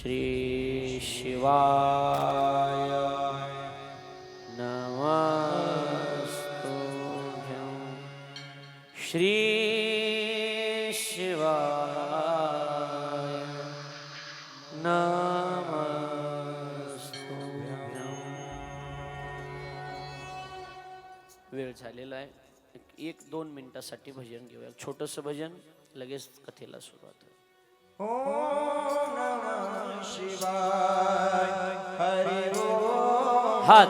श्री शिवाय नमस्तुभ्यं श्री शिवाय नमस्तुभ्यं वेळ झालेला आहे. एक- दोन मिनिटासाठी भजन घेऊया. छोटंसं भजन लगेच कथेला सुरुवात. होईल. হাত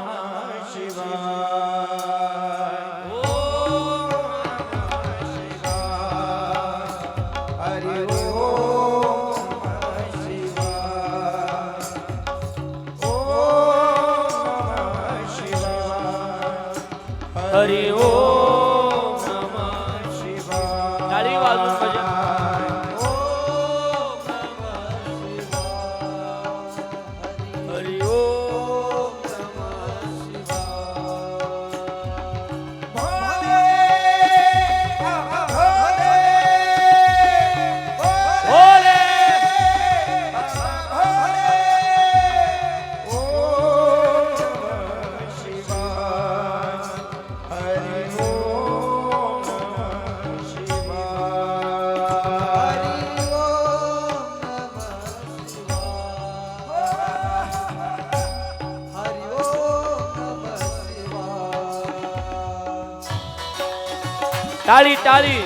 टाळी टाळी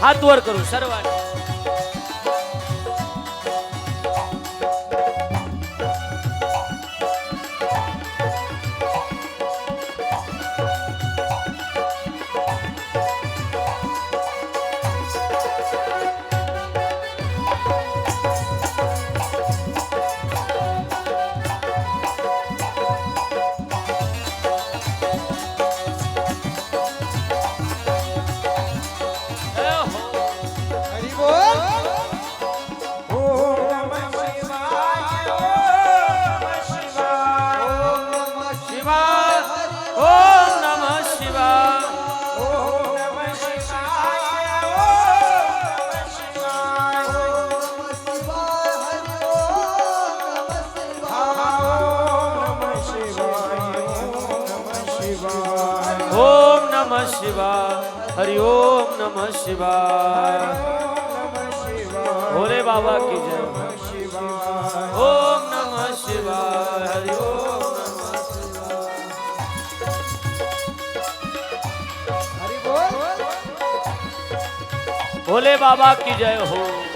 हात वर करू हरि ओम नमः शिवाय। भोले बाबा की जय। ओम नमः शिवाय हरि ओम भोले बाबा की जय हो।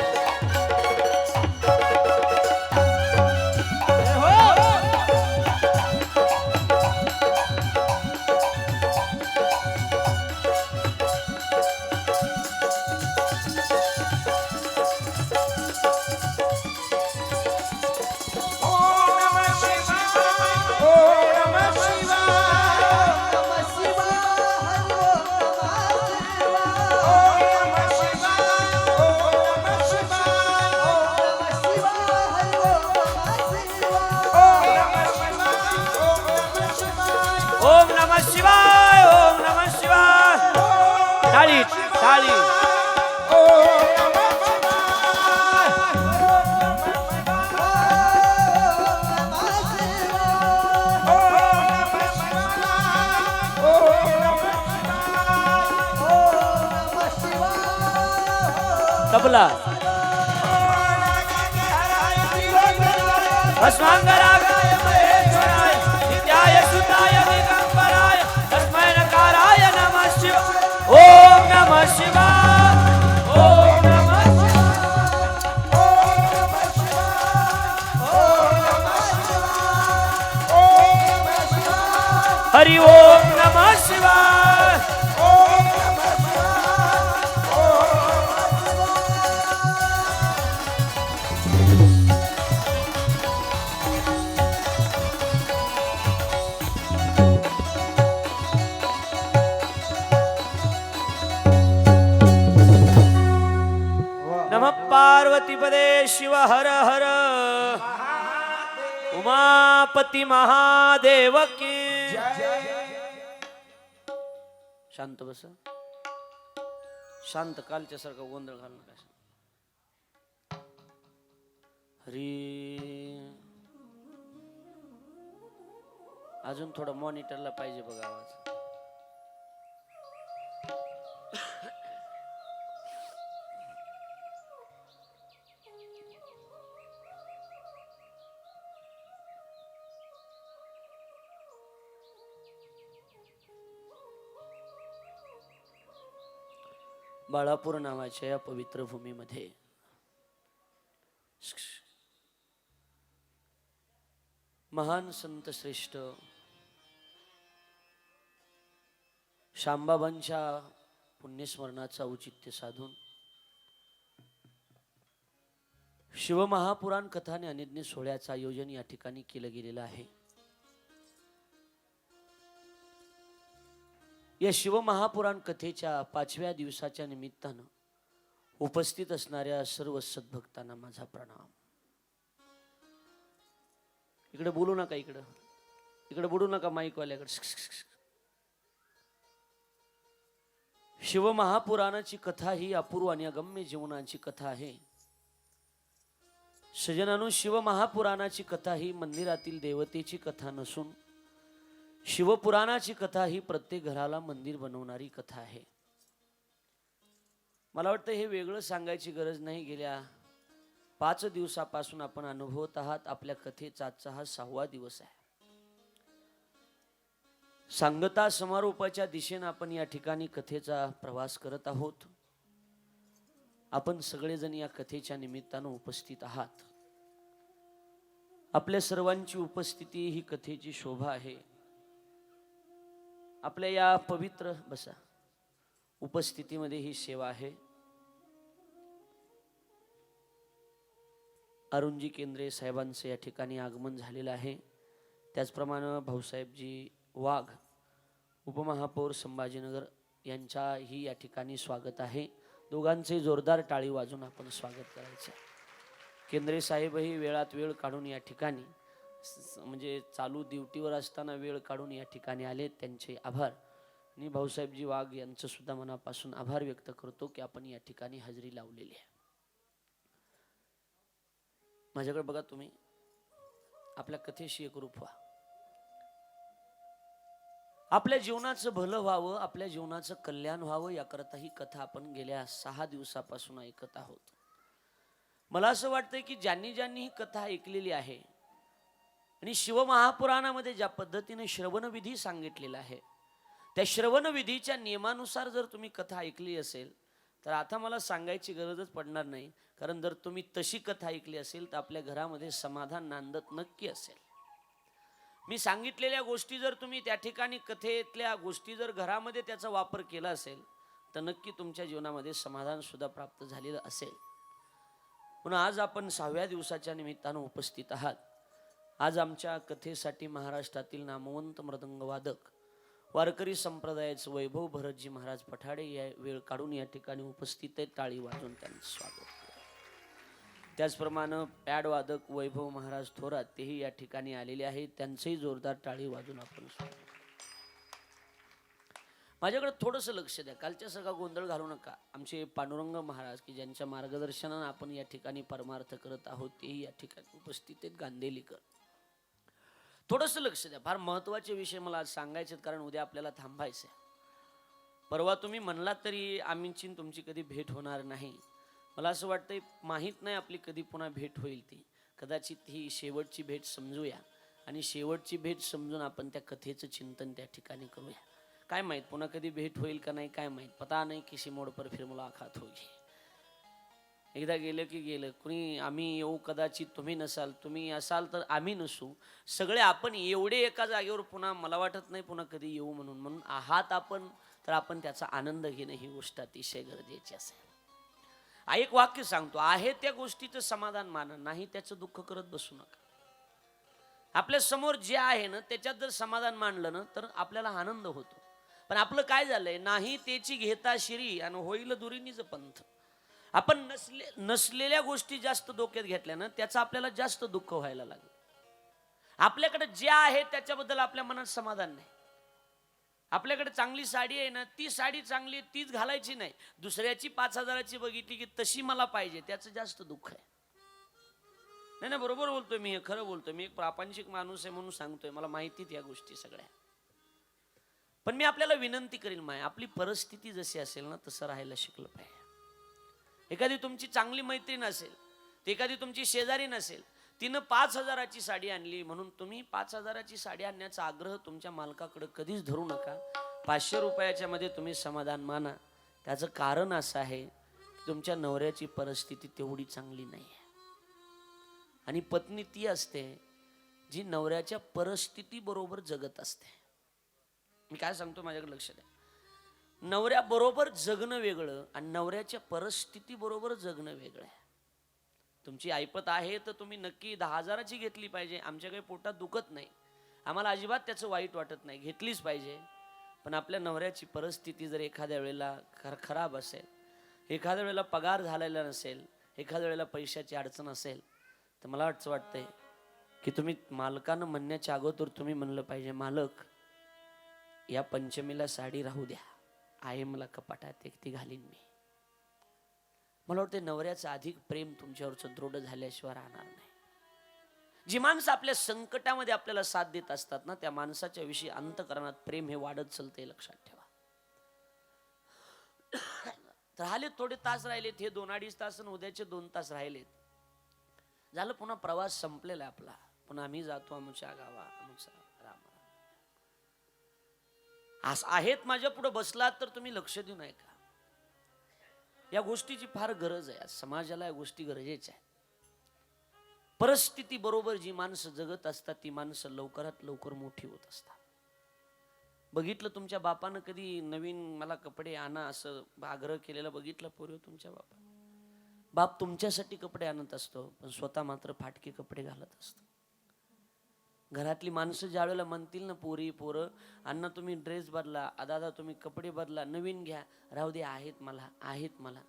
শাড়ি तबला भस्मांगर पार्वतीपदे शिव हर हर। उमापती महादेव की। शांत बस। शांत कालच्या सारखा गोंधळ घालू नका. हरी। अजून थोडं मॉनिटरला पाहिजे बघा आवाज. बाळापूर नावाच्या या पवित्र भूमीमध्ये. महान संत श्रेष्ठ शांबाबांच्या पुण्यस्मरणाचा औचित्य साधून शिवमहापुराण कथाने अनिज्ञ सोहळ्याचं आयोजन या ठिकाणी केलं गेलेलं आहे. या शिवमहापुराण कथेच्या पाचव्या दिवसाच्या निमित्तानं उपस्थित असणाऱ्या सर्व सद्भक्तांना माझा प्रणाम. इकडे बोलू नका इकडं. इकडे बोलू नका माईकवाल्याकडे. शिवमहापुराणाची कथा ही अपूर्व आणि अगम्य जीवनाची कथा आहे. सजनानु शिवमहापुराणाची कथा ही मंदिरातील देवतेची कथा नसून शिवपुराणाची कथा ही प्रत्येक घराला मंदिर बनवणारी कथा आहे. मला वाटतं हे वेगळं सांगायची गरज नाही. गेल्या पाच दिवसापासून आपण अनुभवत आहात आपल्या कथेचा आजचा हा सहावा दिवस आहे. सांगता समारोपाच्या दिशेनं आपण या ठिकाणी कथेचा प्रवास करत आहोत. आपण सगळेजण या कथेच्या निमित्तानं उपस्थित आहात. आपल्या सर्वांची उपस्थिती ही कथेची शोभा आहे. आपल्या या पवित्र बसा उपस्थितीमध्ये ही सेवा आहे. अरुणजी केंद्रे साहेबांचं या ठिकाणी आगमन झालेलं आहे. त्याचप्रमाणे भाऊसाहेबजी वाघ उपमहापौर संभाजीनगर यांच्याही या ठिकाणी स्वागत आहे. दोघांचे जोरदार टाळी वाजून आपण स्वागत करायचं. केंद्रे साहेबही वेळात वेळ काढून या ठिकाणी म्हणजे चालू ड्युटीवर असताना वेळ काढून या ठिकाणी आले. त्यांचे आभार. आणि भाऊसाहेबजी वाघ यांचं सुद्धा मनापासून आभार व्यक्त करतो की आपण या ठिकाणी हजेरी लावलेली आहे. माझ्याकडे बघा तुम्ही. आपल्या कथेशी एक रूप व्हा. आपल्या जीवनाचं भलं व्हावं आपल्या जीवनाचं कल्याण व्हावं याकरता ही कथा आपण गेल्या सहा दिवसापासून ऐकत आहोत. मला असं वाटतंय की ज्यांनी ज्यांनी ही कथा ऐकलेली आहे आणि शिवमहापुराणामध्ये ज्या पद्धतीने श्रवणविधी सांगितलेला आहे त्या श्रवणविधीच्या नियमानुसार जर तुम्ही कथा ऐकली असेल तर आता मला सांगायची गरजच पडणार नाही. कारण जर तुम्ही तशी कथा ऐकली असेल तर आपल्या घरामध्ये समाधान नांदत नक्की असेल. मी सांगितलेल्या गोष्टी जर तुम्ही त्या ठिकाणी कथेतल्या गोष्टी जर घरामध्ये त्याचा वापर केला असेल तर नक्की तुमच्या जीवनामध्ये समाधान सुद्धा प्राप्त झालेलं असेल. म्हणून आज आपण सहाव्या दिवसाच्या निमित्तानं उपस्थित आहात. आज आमच्या कथेसाठी महाराष्ट्रातील नामवंत मृदंगवादक वारकरी संप्रदायाचे वैभव भरतजी महाराज पठाडे या वेळ काढून या ठिकाणी उपस्थित आहेत. टाळी वाजून त्यांचं स्वागत त्याचप्रमाणे पॅड वादक वैभव महाराज थोरात तेही या ठिकाणी आलेले आहेत. त्यांचंही जोरदार टाळी वाजून आपण स्वागत माझ्याकडे थोडंसं लक्ष द्या. कालच्या सगळा गोंधळ घालू नका. आमचे पांडुरंग महाराज की ज्यांच्या मार्गदर्शनानं आपण या ठिकाणी परमार्थ करत आहोत तेही या ठिकाणी उपस्थित आहेत. गांधेलीकर. थोडंसं लक्ष द्या. फार महत्त्वाचे विषय मला आज सांगायचे आहेत, कारण उद्या आपल्याला थांबायचं आहे परवा तुम्ही म्हणलात तरी आम्हीची तुमची कधी भेट होणार नाही. मला असं वाटतंय माहीत नाही आपली कधी पुन्हा भेट होईल ती. कदाचित ही शेवटची भेट समजूया. आणि शेवटची भेट समजून आपण त्या कथेचं चिंतन त्या ठिकाणी करूया. काय माहीत पुन्हा कधी भेट होईल का नाही काय माहीत. पता नाही किसी मोड पर फिर मुलाकात होईल एकदा गेलं की गेलं. कुणी आम्ही येऊ कदाचित तुम्ही नसाल तुम्ही असाल तर आम्ही नसू. सगळे आपण एवढे एका जागेवर पुन्हा मला वाटत नाही पुन्हा कधी येऊ म्हणून. म्हणून आहात आपण तर आपण त्याचा आनंद घेणं ही गोष्ट अतिशय गरजेची असेल. आ, एक वाक्य सांगतो आहे त्या गोष्टीचं समाधान माना नाही त्याचं दुःख करत बसू नका. आपल्यासमोर जे आहे ना त्याच्यात जर समाधान मानलं ना तर आपल्याला आनंद होतो. पण आपलं काय झालंय नाही त्याची घेता शिरी आणि होईल दुरीनीच पंथ. आपण नसले नसलेल्या गोष्टी जास्त डोक्यात घेतल्या ना त्याचं आपल्याला जास्त दुःख व्हायला लागलं. आपल्याकडे जे आहे त्याच्याबद्दल आपल्या मनात समाधान नाही. आपल्याकडे चांगली साडी आहे ना ती साडी चांगली आहे तीच घालायची नाही. दुसऱ्याची पाच हजाराची बघितली की तशी मला पाहिजे त्याचं जास्त दुःख आहे. नाही ना बरोबर बोलतोय मी हे खरं बोलतोय. मी एक प्रापंचिक माणूस आहे म्हणून सांगतोय. मला माहितीत या गोष्टी सगळ्या. पण मी आपल्याला विनंती करीन माय आपली परिस्थिती जशी असेल ना तसं राहायला शिकलं पाहिजे. एखादी तुमची चांगली मैत्रीण असेल ती एखादी तुमची शेजारी नसेल तिनं पाच हजाराची साडी आणली म्हणून तुम्ही पाच हजाराची साडी आणण्याचा आग्रह तुमच्या मालकाकडे कधीच धरू नका. पाचशे रुपयाच्या मध्ये तुम्ही समाधान माना. त्याचं कारण असं आहे तुमच्या नवऱ्याची परिस्थिती तेवढी चांगली नाही आहे. आणि पत्नी ती असते जी नवऱ्याच्या परिस्थितीबरोबर जगत असते. मी काय सांगतो माझ्याकडे लक्ष द्या. नवऱ्याबरोबर जगणं वेगळं आणि नवऱ्याच्या परिस्थितीबरोबर जगणं वेगळं आहे. तुमची ऐपत आहे तर तुम्ही नक्की दहा हजाराची घेतली पाहिजे. आमच्या काही पोटात दुखत नाही. आम्हाला अजिबात त्याचं वाईट वाटत नाही. घेतलीच पाहिजे. पण आपल्या नवऱ्याची परिस्थिती जर एखाद्या वेळेला खर खराब असेल एखाद्या वेळेला पगार झालेला नसेल एखाद्या वेळेला पैशाची अडचण असेल तर मला असं वाटतंय की तुम्ही मालकानं म्हणण्याच्या अगोदर तुम्ही म्हणलं पाहिजे मालक या पंचमीला साडी राहू द्या. आहे मला कपाटात एक ती घालीन मी. मला वाटतं नवऱ्याचं अधिक प्रेम तुमच्यावरचं दृढ झाल्याशिवाय राहणार नाही. जी माणसं आपल्या संकटामध्ये आपल्याला साथ देत असतात ना त्या माणसाच्या विषयी अंतकरणात प्रेम हे वाढत चलते लक्षात ठेवा. राहिले थोडे तास राहिलेत हे दोन अडीच तास आणि उद्याचे दोन तास राहिलेत. झालं पुन्हा प्रवास संपलेला आहे आपला. पुन्हा आम्ही जातो आमच्या गावा आमचा असं आहेत माझ्या पुढे बसलात तर तुम्ही लक्ष देऊ नये का? या गोष्टीची फार गरज आहे. आज समाजाला या गोष्टी गरजेच्या आहेत. परिस्थिती बरोबर जी माणसं जगत असतात ती माणसं लवकरात लवकर मोठी होत असतात. बघितलं तुमच्या बापानं कधी नवीन मला कपडे आणा असं आग्रह केलेला बघितलं पूर्वी तुमच्या बापा बाप तुमच्यासाठी कपडे आणत असतो पण स्वतः मात्र फाटके कपडे घालत असतो. घरातली माणसं ज्या वेळेला म्हणतील ना पोरी पोरं अण्णा तुम्ही ड्रेस बदला दादा तुम्ही कपडे बदला नवीन घ्या राहू दे आहेत मला आहेत मला.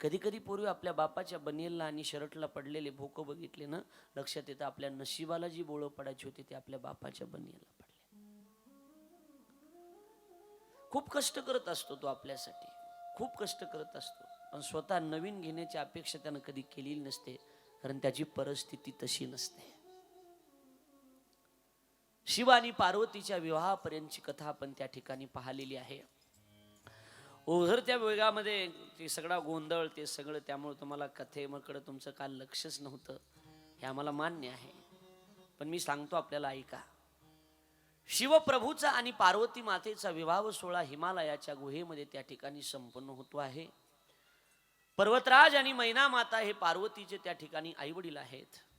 कधी कधी पूर्वी आपल्या बापाच्या बनियलला आणि शर्टला पडलेले भोकं बघितले ना लक्षात येतं आपल्या नशिबाला जी बोळं पडायची होती ती आपल्या बापाच्या बनियलला पडले. खूप कष्ट करत असतो तो आपल्यासाठी. खूप कष्ट करत असतो. पण स्वतः नवीन घेण्याची अपेक्षा त्यानं कधी केलेली नसते कारण त्याची परिस्थिती तशी नसते. शिव आणि पार्वतीच्या विवाहापर्यंतची कथा आपण त्या ठिकाणी पाहिलेली आहे. ओझर त्या वेगामध्ये ते सगळा गोंधळ ते सगळं त्यामुळे तुम्हाला कथेकडे तुमचं काल लक्षच नव्हतं हे आम्हाला मान्य आहे. पण मी सांगतो आपल्याला ऐका. शिवप्रभूचा आणि पार्वती मातेचा विवाह सोहळा हिमालयाच्या गुहेमध्ये त्या ठिकाणी संपन्न होतो आहे. पर्वतराज आणि मैना माता हे पार्वतीचे त्या ठिकाणी आईवडील आहेत.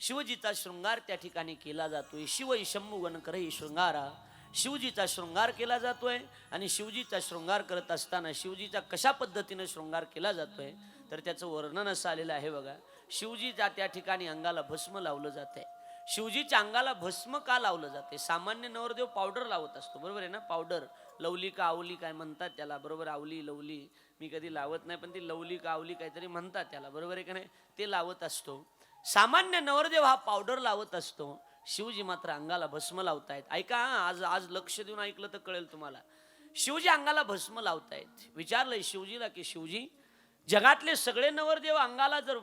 शिवजीचा शृंगार त्या ठिकाणी केला जातोय. शिव शंभू ही शृंगारा. शिवजीचा शृंगार केला जातोय आणि शिवजीचा शृंगार करत असताना शिवजीचा कशा पद्धतीने शृंगार केला जातोय तर त्याचं वर्णन असं आलेलं आहे बघा. शिवजीच्या त्या ठिकाणी अंगाला भस्म लावलं जाते शिवजीच्या अंगाला भस्म का लावलं जाते सामान्य नवरदेव पावडर लावत असतो. बरोबर आहे ना? पावडर. लवली का आवली काय म्हणतात त्याला? बरोबर आवली लवली. मी कधी लावत नाही पण ती लवली का आवली काहीतरी म्हणतात त्याला. बरोबर आहे का नाही? ते लावत असतो. सामान्य नवरदेव हा पावडर लावत असतो शिवजी मात्र अंगाला भस्म लावतायत. ऐका हा, आज आज लक्ष देऊन ऐकलं तर कळेल तुम्हाला. शिवजी अंगाला भस्म लावतायत. विचारलंय शिवजीला की शिवजी जगातले सगळे नवरदेव अंगाला जर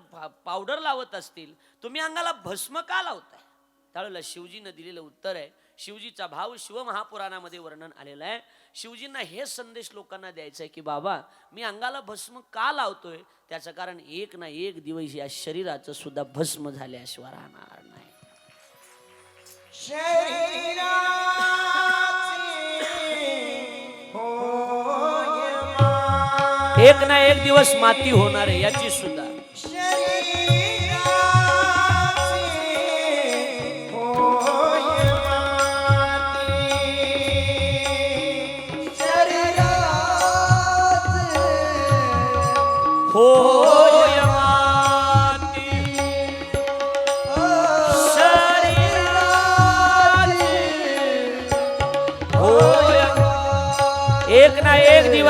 पावडर लावत असतील तुम्ही अंगाला भस्म का लावताय? त्यावेळेला शिवजीनं दिलेलं उत्तर आहे शिवजीचा भाव शिवमहापुराणामध्ये वर्णन आलेलं आहे. शिवजींना हे संदेश लोकांना द्यायचा आहे की बाबा मी अंगाला भस्म का लावतोय? त्याचं कारण एक ना एक दिवस या शरीराचं सुद्धा भस्म झाल्याशिवाय राहणार नाही. एक ना एक दिवस माती होणार आहे याची सुद्धा.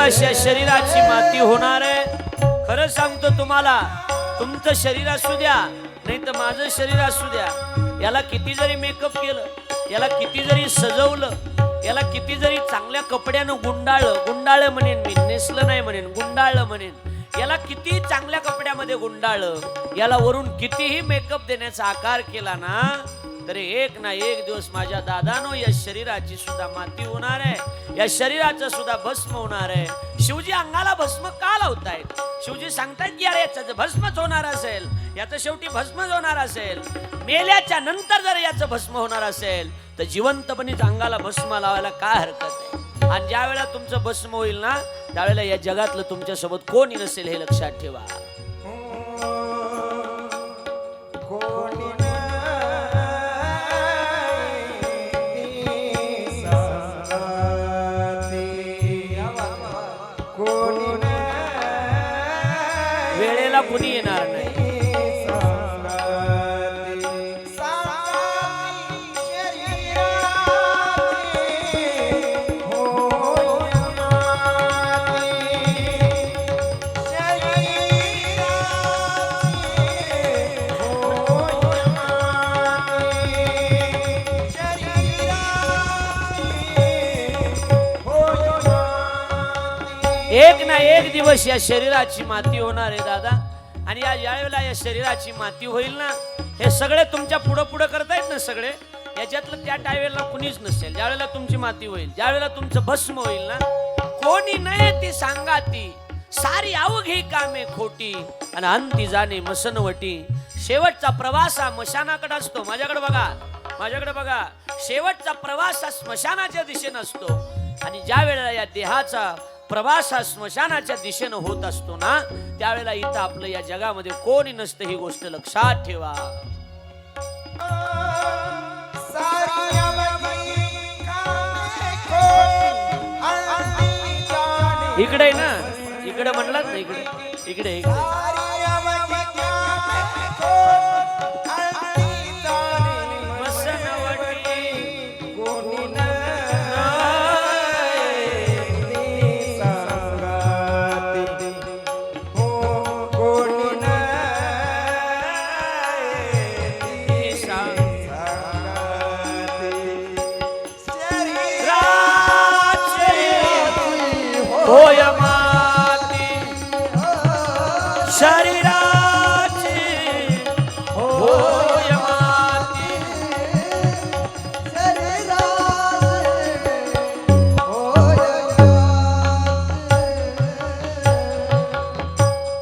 अशा शरीराची माती होणार आहे. खरं सांगतो तुम्हाला तुमचं शरीर असू द्या नाही तर माझं शरीर असू द्या. याला किती जरी मेकअप केलं याला किती जरी सजवलं याला किती जरी चांगल्या कपड्यानं गुंडाळलं गुंडाळलं म्हणेन मी नेसलं नाही म्हणेन गुंडाळलं म्हणेन. याला किती चांगल्या कपड्यामध्ये गुंडाळलं याला वरून कितीही मेकअप देण्याचा आकार केला ना तरी एक ना एक दिवस माझ्या दादानो या शरीराची सुद्धा माती होणार आहे. या शरीराचं सुद्धा भस्म होणार आहे. शिवजी अंगाला भस्म का लावतायत? शिवजी सांगतायत की अरे याचं जर भस्मच होणार असेल याचं शेवटी भस्मच होणार असेल मेल्याच्या नंतर जर याचं भस्म होणार असेल तर जिवंतपणीच अंगाला भस्म लावायला काय हरकत आहे? आणि ज्या वेळेला तुमचं भस्म होईल ना त्यावेळेला या जगातलं तुमच्यासोबत कोणी नसेल हे लक्षात ठेवा. एक ना एक दिवस या शरीराची माती होणार आहे दादा. आणि या ज्यावेळेला या शरीराची माती होईल ना हे सगळे तुमच्या पुढं पुढं करतायत ना सगळे याच्यातलं त्या टायवेळेला कुणीच नसेल. ज्यावेळेला तुमची माती होईल ज्यावेळेला तुमचं भस्म होईल ना कोणी नाही ती सांगा ती सारी अवघी कामे खोटी आणि अंती जाणे मसनवटी. शेवटचा प्रवास हा मशानाकडे असतो. माझ्याकडे बघा माझ्याकडे बघा. शेवटचा प्रवास हा स्मशानाच्या दिशेनं असतो. आणि ज्या वेळेला या देहाचा प्रवास हा स्मशानाच्या दिशेनं होत असतो ना त्यावेळेला इथं आपलं या जगामध्ये कोणी नसतं ही गोष्ट लक्षात ठेवा. इकडे आहे ना इकडे म्हणलात ना इकडे इकडे इकडे.